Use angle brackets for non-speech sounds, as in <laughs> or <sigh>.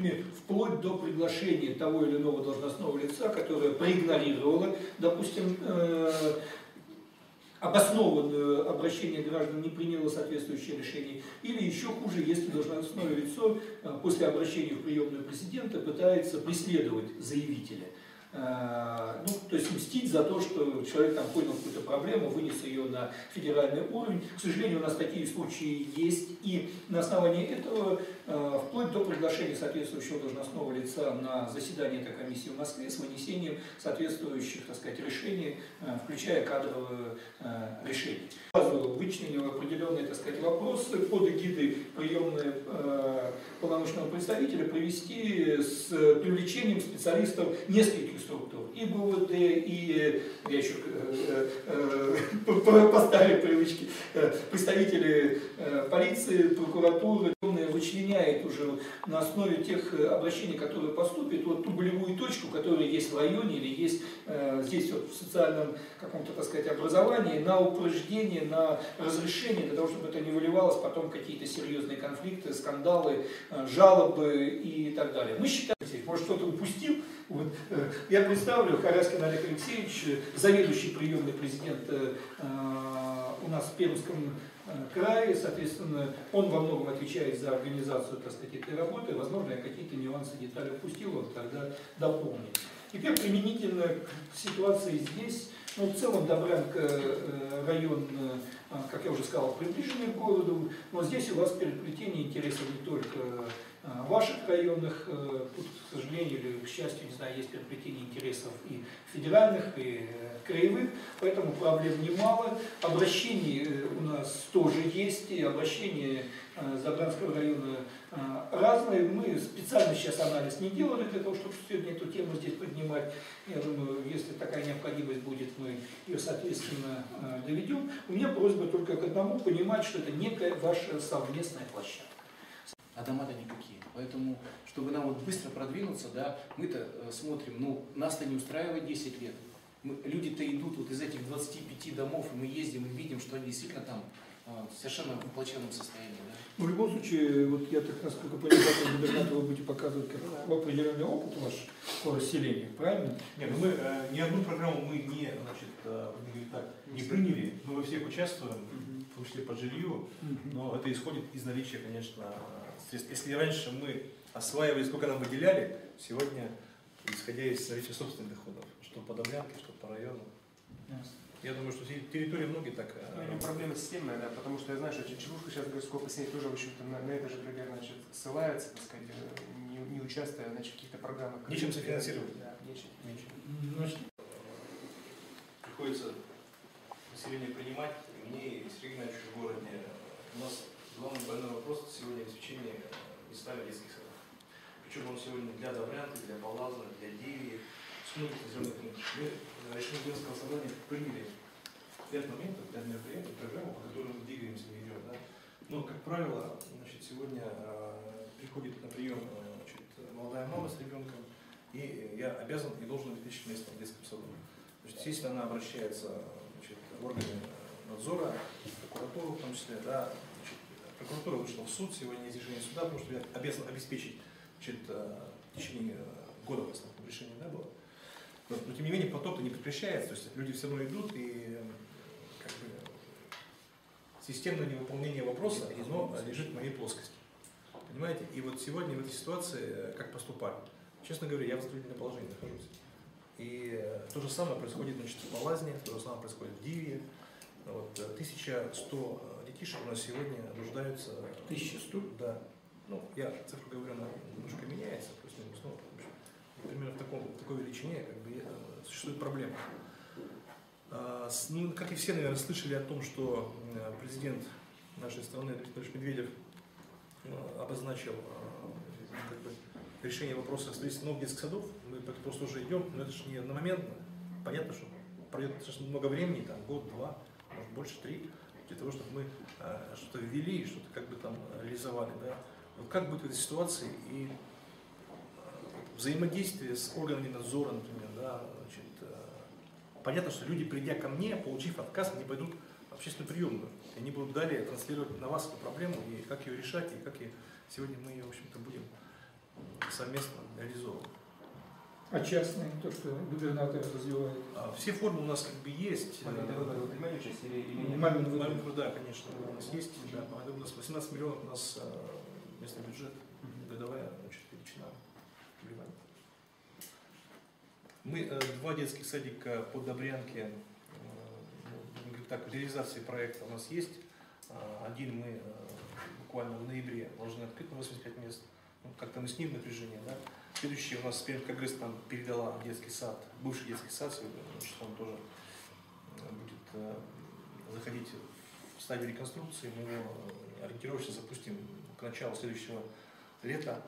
режиме вплоть до приглашения того или иного должностного лица, которое проигнорировало, допустим, э, обоснованное обращение граждан не приняло соответствующее решение, или еще хуже, если должностное лицо э, после обращения в приемную президента пытается преследовать заявителя. Э, ну, то есть мстить за то, что человек там понял какую-то проблему, вынес ее на федеральный уровень. К сожалению, у нас такие случаи есть, и на основании этого, э, вплоть до приглашения соответствующего должностного лица на заседание этой комиссии в Москве с вынесением соответствующих, так сказать, решений, э, включая кадровые решения. Вычленил определенные, так сказать, вопросы под эгидой приемной полномочного представителя провести с привлечением специалистов нескольких структур, и БУВД, и, я еще э, э, э <laughs> поставили привычки, э, представители э, полиции, прокуратуры, вычленяет уже на основе тех обращений, которые поступят, вот ту болевую точку, которая есть в районе или есть э, здесь вот в социальном каком-то, так сказать, образовании, на упреждение, на разрешение, для того, чтобы это не выливалось потом какие-то серьезные конфликты, скандалы, жалобы и так далее. Мы считаем, может кто-то упустил, вот, э, я представлю, Харяскин Олег Алексеевич, заведующий приемный президент э, у нас в Пермском э, крае, соответственно, он во многом отвечает за организацию, так сказать, этой работы. Возможно, я какие-то нюансы, детали упустил, он тогда дополнит. Теперь применительно к ситуации здесь, ну, в целом Добрянка район, как я уже сказал, приближенный к городу, но здесь у вас переплетение интересов не только а, ваших районных, э, тут, к сожалению или к счастью, не знаю, есть переплетение интересов и федеральных, и э, краевых, поэтому проблем немало. Обращений э, у нас тоже есть, и обращения Забранского района разные. Мы специально сейчас анализ не делали для того, чтобы сегодня эту тему здесь поднимать. Я думаю, если такая необходимость будет, мы ее, соответственно, доведем. У меня просьба только к одному, понимать, что это некая ваша совместная площадка а дома-то никакие. Поэтому, чтобы нам вот быстро продвинуться, да, мы-то э, смотрим, ну, нас-то не устраивает 10 лет. Люди-то идут вот из этих 25 домов, и мы ездим и видим, что они действительно там э, совершенно в плачевном состоянии. Да? Ну, в любом случае, вот я так, насколько понимаю, губернатор вы будете показывать как определенный опыт ваш по расселению, правильно? Нет, ну мы э, ни одну программу мы не, значит, э, так, не приняли, мы во всех участвуем, в том числе по жилью, но это исходит из наличия, конечно, средств. Если раньше мы осваивали, сколько нам выделяли, сегодня, исходя из наличия собственных доходов, что по Домлянке, что по району. Я думаю, что территории многие так... Ну, проблема системная, да, потому что я знаю, что Чебушка сейчас городского поселения тоже, в общем-то, на, на это же примерно значит, ссылается, так сказать, не, не участвуя значит, в каких-то программах. Нечем софинансировать. Да, нечем. нечем. Значит, приходится население принимать. Мне и Сергей Игнатьевич в городе у нас главный больной вопрос сегодня обеспечение местами детских садов. Причем он сегодня для Добрянки, для Палазна, для Девии, с многих населенных пунктов. Мы на решение Женского собрания приняли ряд программу, по которой двигаемся, мы идем. Да? Но, как правило, значит, сегодня э, приходит на прием значит, молодая мама с ребенком, и я обязан и должен обеспечить место в детском саду. Значит, естественно, она обращается значит, в органы надзора, прокуратуру в том числе, да, Прокуратура вышла в суд, сегодня есть решение суда, потому что я обязан обеспечить значит, э, в течение года в основном решение да, было. Но, но тем не менее поток-то не прекращается, то есть люди все равно идут и как бы, системное невыполнение вопроса, оно лежит в моей плоскости. Понимаете? И вот сегодня в этой ситуации э, как поступать? Честно говоря, я в затруднительном положении нахожусь. И э, то же самое происходит значит, в Малазне, то же самое происходит в Диве. Вот, 1100 детишек у нас сегодня нуждаются... 1100? Да. Ну, я цифру говорю, она немножко меняется, плюс-минус, ну, примерно в, таком, в такой величине как бы, э, существует проблема. Ну, как и все, наверное, слышали о том, что э, президент нашей страны Дмитрий Медведев э, обозначил как бы, решение вопроса строительства новых детских садов. Мы просто уже идем, но это же не одномоментно. Понятно, что пройдет достаточно много времени, там год, два, может больше, три для того, чтобы мы что-то ввели что-то как бы там реализовали. Да? Вот как будет в этой ситуации и взаимодействие с органами надзора, например, да, значит, э, понятно, что люди, придя ко мне, получив отказ, они пойдут в общественную приемную. И они будут далее транслировать на вас эту проблему и как ее решать, и как ее, сегодня мы ее, в общем-то, будем совместно реализовываем. А частные, то, что губернатор развивает? А Все формы у нас как бы есть. Смотри, это выборы вы принимали участие или, или нет? Да, конечно, у нас есть. Да, у нас 18 миллионов у нас э, местный бюджет, годовая значит, величина. Мы э, два детских садика по Добрянке, э, ну, так, реализации проекта у нас есть. Э, Один мы буквально в ноябре должны открыть на 85 мест. Ну, Как-то мы с ним напряжение, да. Следующий у нас Пермь Конгресс нам передала детский сад, бывший детский сад, значит, он тоже будет заходить в стадию реконструкции. Мы его ориентировочно запустим к началу следующего лета.